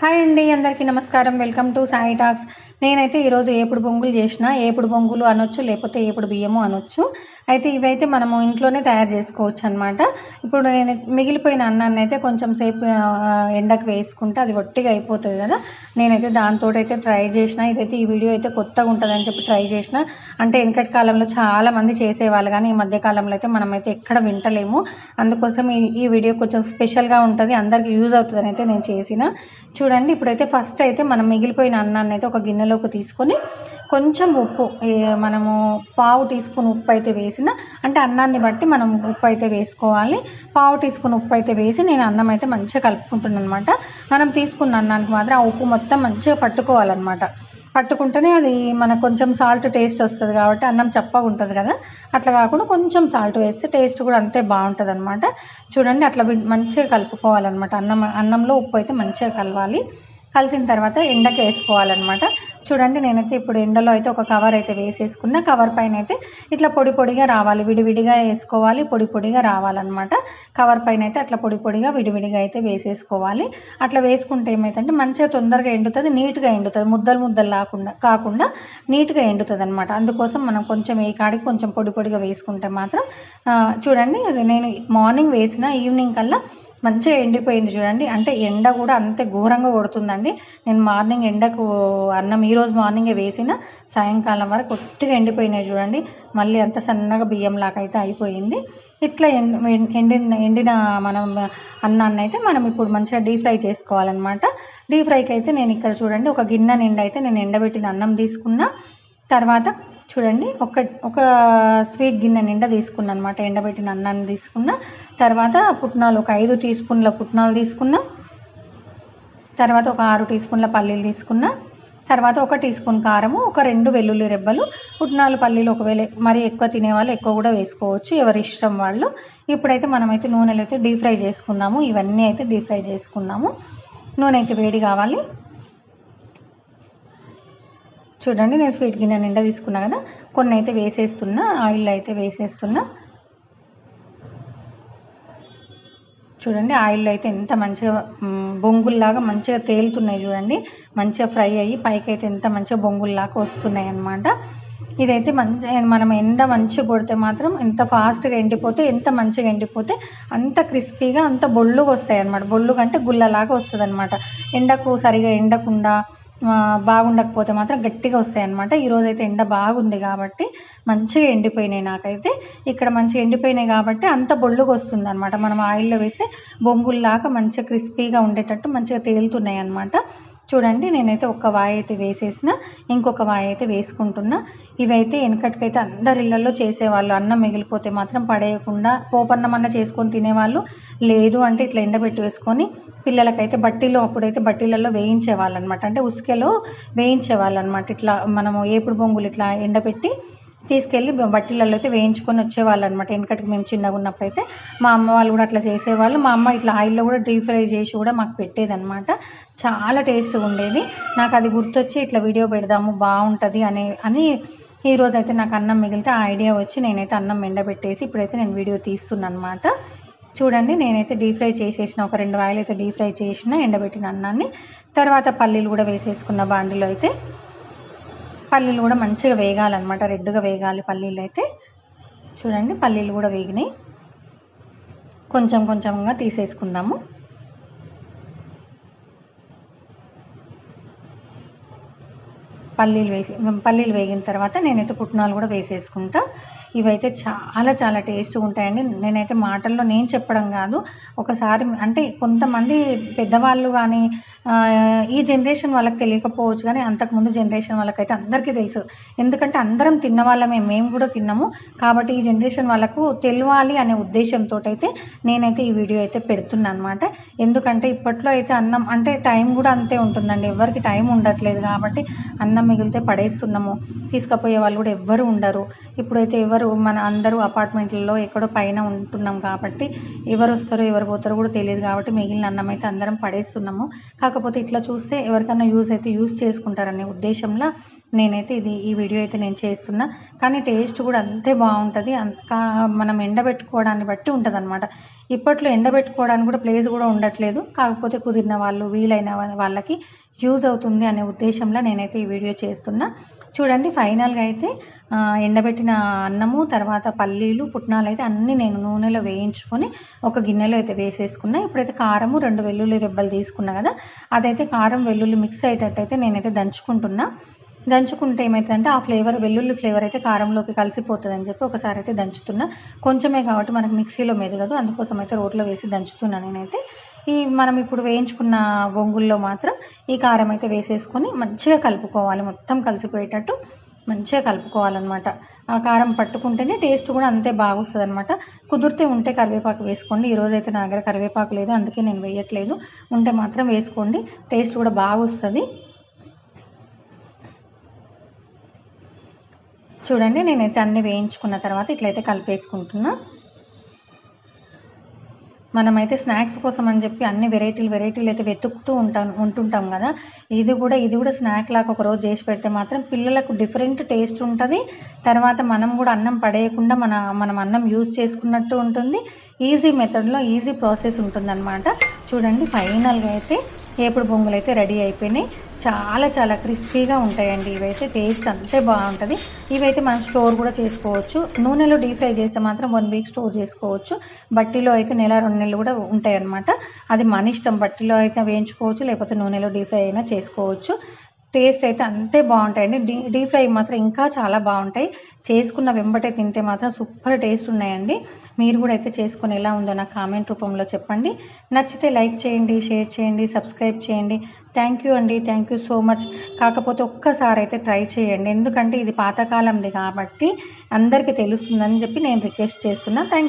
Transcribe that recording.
Hi అండి అందరికీ నమస్కారం. Welcome to Sai talks. నేనైతే ఈరోజు ఏపుడు బొంగులు చేసిన ఏపుడు బొంగులు అనొచ్చు లేకపోతే ఏపుడు బియ్యము అనొచ్చు. అయితే ఇవైతే మనము ఇంట్లోనే తయారు చేసుకోవచ్చు అనమాట ఇప్పుడు నేను మిగిలిపోయిన అన్నాన్ని అయితే కొంచెం సేపు ఎండకు వేసుకుంటే అది ఒట్టిగా అయిపోతుంది కదా. నేనైతే దాంతో అయితే ట్రై చేసిన. ఇదైతే ఈ వీడియో అయితే కొత్తగా ఉంటుందని చెప్పి ట్రై చేసిన. అంటే వెనకటి కాలంలో చాలామంది చేసేవాళ్ళు కానీ ఈ మధ్య కాలంలో అయితే మనమైతే ఎక్కడ వింటలేము. అందుకోసం ఈ ఈ వీడియో కొంచెం స్పెషల్గా ఉంటుంది అందరికి యూజ్ అవుతుందని అయితే నేను చేసిన. చూ చూడండి ఇప్పుడైతే ఫస్ట్ అయితే మనం మిగిలిపోయిన అన్నాన్ని అయితే ఒక గిన్నెలోకి తీసుకొని కొంచెం ఉప్పు మనము పావు టీ స్పూన్ ఉప్పు అయితే వేసిన అంటే అన్నాన్ని బట్టి మనం ఉప్పు అయితే వేసుకోవాలి. పావు టీ స్పూన్ ఉప్పు అయితే వేసి నేను అన్నం అయితే మంచిగా కలుపుకుంటున్నాను అనమాట మనం తీసుకున్న అన్నానికి మాత్రం ఆ ఉప్పు మొత్తం మంచిగా పట్టుకోవాలన్నమాట. పట్టుకుంటేనే అది మనకు కొంచెం సాల్ట్ టేస్ట్ వస్తుంది కాబట్టి అన్నం చప్పగా ఉంటుంది కదా. అట్లా కాకుండా కొంచెం సాల్ట్ వేస్తే టేస్ట్ కూడా అంతే బాగుంటుంది అనమాట చూడండి అట్లా వి- మంచిగా కలుపుకోవాలన్నమాట. అన్నం అన్నంలో ఉప్పు అయితే మంచిగా కలవాలి. కలిసిన తర్వాత ఎండకి వేసుకోవాలన్నమాట. చూడండి నేనైతే ఇప్పుడు ఎండలో అయితే ఒక కవర్ అయితే వేసేసుకున్న. కవర్ పైన అయితే ఇట్లా పొడి పొడిగా రావాలి విడివిడిగా వేసుకోవాలి పొడి పొడిగా రావాలన్నమాట. కవర్ పైన అయితే అట్లా పొడి పొడిగా విడివిడిగా అయితే వేసేసుకోవాలి. అట్లా వేసుకుంటే ఏమైతుందంటే మంచిగా తొందరగా ఎండుతుంది నీట్గా ఎండుతుంది. ముద్దలు ముద్దలు లేకుండా కాకుండా నీట్గా ఎండుతుంది అనమాట అందుకోసం మనం కొంచెం ఏ కాడికి కొంచెం పొడి పొడిగా వేసుకుంటే మాత్రం చూడండి నేను మార్నింగ్ వేసిన ఈవినింగ్ కల్లా మంచిగా ఎండిపోయింది చూడండి. అంటే ఎండ కూడా అంతే ఘోరంగా కొడుతుందండి. నేను మార్నింగ్ ఎండకు అన్నం ఈరోజు మార్నింగే వేసిన సాయంకాలం వరకు ఒట్టిగా ఎండిపోయినాయి చూడండి. మళ్ళీ అంత సన్నగా బియ్యం లాగా అయితే అయిపోయింది. ఇట్లా ఎండ్ ఎండిన ఎండిన మనం అన్నాన్ని అయితే మనం ఇప్పుడు మంచిగా డీప్ ఫ్రై చేసుకోవాలన్నమాట. డీప్ ఫ్రైకి అయితే నేను ఇక్కడ చూడండి ఒక గిన్నె నిండా అయితే నేను ఎండబెట్టిన అన్నం తీసుకున్నా. తర్వాత చూడండి ఒక ఒక స్వీట్ గిన్నె నిండా తీసుకున్నా అనమాట ఎండబెట్టిన అన్నాన్ని తీసుకున్న తర్వాత పుట్నాలు ఒక ఐదు టీ స్పూన్ల పుట్నాలు తీసుకున్నా తర్వాత ఒక ఆరు టీ స్పూన్ల పల్లీలు తీసుకున్నా తర్వాత ఒక టీ స్పూన్ కారము ఒక రెండు వెల్లుల్లి రెబ్బలు. పుట్నాలు పల్లీలు ఒకవేళ మరీ ఎక్కువ తినేవాళ్ళు ఎక్కువ కూడా వేసుకోవచ్చు ఎవరి ఇష్టం వాళ్ళు. ఇప్పుడైతే మనమైతే నూనెలో అయితే డీప్ ఫ్రై చేసుకున్నాము. ఇవన్నీ అయితే డీప్ ఫ్రై చేసుకున్నాము. నూనె అయితే వేడి కావాలి. చూడండి నేను స్వీట్ గిన్నె నిండా తీసుకున్నా కదా కొన్ని అయితే వేసేస్తున్నా ఆయిల్ అయితే వేసేస్తున్నా. చూడండి ఆయిల్లో అయితే ఎంత మంచిగా బొంగుల్లాగా మంచిగా తేలుతున్నాయి చూడండి. మంచిగా ఫ్రై అయ్యి పైకి అయితే ఎంత మంచిగా బొంగుల్లాగా వస్తున్నాయి అన్నమాట. ఇదైతే మంచిగా మనం ఎండ మంచిగా కొడితే మాత్రం ఎంత ఫాస్ట్గా ఎండిపోతే ఎంత మంచిగా ఎండిపోతే అంత క్రిస్పీగా అంత బొళ్ళుగా వస్తాయి అన్నమాట. బొళ్ళుగా అంటే గుల్లలాగా వస్తుంది అనమాట ఎండకు సరిగా ఎండకుండా బాగుండకపోతే మాత్రం గట్టిగా వస్తాయి అనమాట ఈరోజు అయితే ఎండ బాగుంది కాబట్టి మంచిగా ఎండిపోయినాయి నాకైతే. ఇక్కడ మంచిగా ఎండిపోయినాయి కాబట్టి అంత బొళ్ళుగా వస్తుంది అనమాట మనం ఆయిల్లో వేస్తే బొంగుల్లాగా మంచిగా క్రిస్పీగా ఉండేటట్టు మంచిగా తేలుతున్నాయి అనమాట చూడండి నేనైతే ఒక వాయి అయితే వేసేసిన ఇంకొక వాయి అయితే వేసుకుంటున్నా. ఇవైతే వెనకటికైతే అందరి ఇళ్ళలో చేసేవాళ్ళు. అన్నం మిగిలిపోతే మాత్రం పడేయకుండా పోపన్నం అన్న చేసుకొని తినేవాళ్ళు. లేదు అంటే ఇట్లా ఎండబెట్టి వేసుకొని పిల్లలకైతే బట్టీలో అప్పుడైతే బట్టీలలో వేయించేవాళ్ళు అనమాట అంటే ఉసుకెలో వేయించేవాళ్ళు అనమాట ఇట్లా మనము ఏపుడు బొంగులు ఇట్లా ఎండబెట్టి తీసుకెళ్ళి బట్టీలలో అయితే వేయించుకొని వచ్చేవాళ్ళు అనమాట వెనకటికి మేము చిన్నగా ఉన్నప్పుడు అయితే మా అమ్మ వాళ్ళు కూడా అట్లా చేసేవాళ్ళు. మా అమ్మ ఇట్లా ఆయిల్లో కూడా డీప్ ఫ్రై చేసి కూడా మాకు పెట్టేదన్నమాట చాలా టేస్ట్గా ఉండేది. నాకు అది గుర్తొచ్చి ఇట్లా వీడియో పెడదాము బాగుంటుంది అని అని ఈ రోజు అయితే నాకు అన్నం మిగిలితే ఆ ఐడియా వచ్చి నేనైతే అన్నం ఎండబెట్టేసి ఇప్పుడైతే నేను వీడియో తీస్తున్నాను అనమాట చూడండి నేనైతే డీప్ ఫ్రై చేసేసిన ఒక రెండు ఆయిల్ అయితే డీప్ ఫ్రై చేసిన ఎండబెట్టిన అన్నాన్ని. తర్వాత పల్లీలు కూడా వేసేసుకున్న బాండిలో అయితే పల్లీలు కూడా మంచిగా వేగాలన్నమాట. రెడ్గా వేగాలి పల్లీలు అయితే. చూడండి పల్లీలు కూడా వేగినాయి. కొంచెం కొంచెంగా తీసేసుకుందాము. పల్లీలు వేసి పల్లీలు వేగిన తర్వాత నేనైతే పుట్నాలు కూడా వేసేసుకుంటా. ఇవైతే చాలా చాలా టేస్ట్గా ఉంటాయండి. నేనైతే మాటల్లో నేను చెప్పడం కాదు. ఒకసారి అంటే కొంతమంది పెద్దవాళ్ళు కానీ ఈ జనరేషన్ వాళ్ళకి తెలియకపోవచ్చు కానీ అంతకుముందు జనరేషన్ వాళ్ళకైతే అందరికీ తెలుసు. ఎందుకంటే అందరం తిన్న వాళ్ళమే మేము కూడా తిన్నాము. కాబట్టి ఈ జనరేషన్ వాళ్ళకు తెలియాలి అనే ఉద్దేశంతో అయితే నేనైతే ఈ వీడియో అయితే పెడుతున్నాను అనమాట ఎందుకంటే ఇప్పట్లో అయితే అన్నం అంటే టైం కూడా అంతే ఉంటుందండి. ఎవరికి టైం ఉండట్లేదు కాబట్టి అన్నం మిగిలితే పడేస్తున్నాము. తీసుకుపోయే వాళ్ళు కూడా ఎవ్వరు ఉండరు. ఇప్పుడైతే ఎవరు మన అందరూ అపార్ట్మెంట్లలో ఎక్కడో పైన ఉంటున్నాం కాబట్టి ఎవరు వస్తారో ఎవరు పోతారో కూడా తెలియదు కాబట్టి మిగిలిన అన్నం అయితే అందరం పడేస్తున్నాము. కాకపోతే ఇట్లా చూస్తే ఎవరికైనా యూజ్ అయితే యూజ్ చేసుకుంటారనే ఉద్దేశంలో నేనైతే ఇది ఈ వీడియో అయితే నేను చేస్తున్నా. కానీ టేస్ట్ కూడా అంతే బాగుంటుంది. అంత మనం ఎండబెట్టుకోవడాన్ని బట్టి ఉంటుంది అనమాట ఇప్పట్లో ఎండబెట్టుకోవడానికి కూడా ప్లేస్ కూడా ఉండట్లేదు. కాకపోతే కుదిరిన వాళ్ళు వీలైన వాళ్ళకి యూజ్ అవుతుంది అనే ఉద్దేశంలో నేనైతే ఈ వీడియో చేస్తున్నా. చూడండి ఫైనల్గా అయితే ఎండబెట్టిన అన్నము తర్వాత పల్లీలు పుట్నాలు అయితే అన్నీ నేను నూనెలో వేయించుకొని ఒక గిన్నెలో అయితే వేసేసుకున్నా. ఇప్పుడైతే కారము రెండు వెల్లుల్లి రెబ్బలు తీసుకున్నా కదా అదైతే కారం వెల్లుల్లి మిక్స్ అయ్యేటట్టు అయితే నేనైతే దంచుకుంటున్నా. దంచుకుంటే ఏమవుతుందంటే ఆ ఫ్లేవర్ వెల్లుల్లి ఫ్లేవర్ అయితే కారంలోకి కలిసిపోతుంది అని చెప్పి ఒకసారి అయితే దంచుతున్నా. కొంచెమే కాబట్టి మనకు మిక్సీలో మెదగదు. అందుకోసం అయితే రోట్లో వేసి దంచుతున్నా నేనైతే. ఈ మనం ఇప్పుడు వేయించుకున్న బొంగుల్లో మాత్రం ఈ కారం అయితే వేసేసుకొని మంచిగా కలుపుకోవాలి. మొత్తం కలిసిపోయేటట్టు మంచిగా కలుపుకోవాలన్నమాట. ఆ కారం పట్టుకుంటేనే టేస్ట్ కూడా అంతే బాగా అనమాట కుదిరితే ఉంటే కరివేపాకు వేసుకోండి. ఈరోజు అయితే నా దగ్గర కరివేపాకు లేదు. అందుకే నేను వేయట్లేదు. ఉంటే మాత్రం వేసుకోండి. టేస్ట్ కూడా బాగా వస్తుంది చూడండి నేనైతే అన్నీ వేయించుకున్న తర్వాత ఇట్లయితే కలిపేసుకుంటున్నా. మనమైతే స్నాక్స్ కోసం అని చెప్పి అన్ని వెరైటీలు వెరైటీలు అయితే వెతుకుతూ ఉంటాం ఉంటుంటాం కదా. ఇది కూడా ఇది కూడా స్నాక్ లాగా ఒక రోజు చేసి పెడితే మాత్రం పిల్లలకు డిఫరెంట్ టేస్ట్ ఉంటుంది. తర్వాత మనం కూడా అన్నం పడేయకుండా మన మనం అన్నం యూజ్ చేసుకున్నట్టు ఉంటుంది. ఈజీ మెథడ్లో ఈజీ ప్రాసెస్ ఉంటుందన్నమాట. చూడండి ఫైనల్గా అయితే ఏపుడు బొంగులు అయితే రెడీ అయిపోయినాయి. చాలా చాలా క్రిస్పీగా ఉంటాయండి. ఇవైతే టేస్ట్ అంతే బాగుంటుంది. ఇవైతే మనం స్టోర్ కూడా చేసుకోవచ్చు. నూనెలో డీప్ ఫ్రై చేస్తే మాత్రం వన్ వీక్ స్టోర్ చేసుకోవచ్చు. బట్టీలో అయితే నెల రెండు నెలలు కూడా ఉంటాయి అన్నమాట అది మన ఇష్టం. బట్టీలో అయితే వేయించుకోవచ్చు లేకపోతే నూనెలో డీప్ ఫ్రై అయినా చేసుకోవచ్చు. టేస్ట్ అయితే అంతే బాగుంటాయండి. డీ డీప్ ఫ్రై మాత్రం ఇంకా చాలా బాగుంటాయి. చేసుకున్న వెంబటే తింటే మాత్రం సూపర్ టేస్ట్ ఉన్నాయండి. మీరు కూడా అయితే చేసుకొని ఎలా ఉందో నా కామెంట్ రూపంలో చెప్పండి. నచ్చితే లైక్ చేయండి షేర్ చేయండి సబ్స్క్రైబ్ చేయండి. థ్యాంక్ యూ అండి. Thank you so much. కాకపోతే ఒక్కసారి అయితే ట్రై చేయండి. ఎందుకంటే ఇది పాతకాలంది కాబట్టి అందరికీ తెలుస్తుందని చెప్పి నేను రిక్వెస్ట్ చేస్తున్నా. థ్యాంక్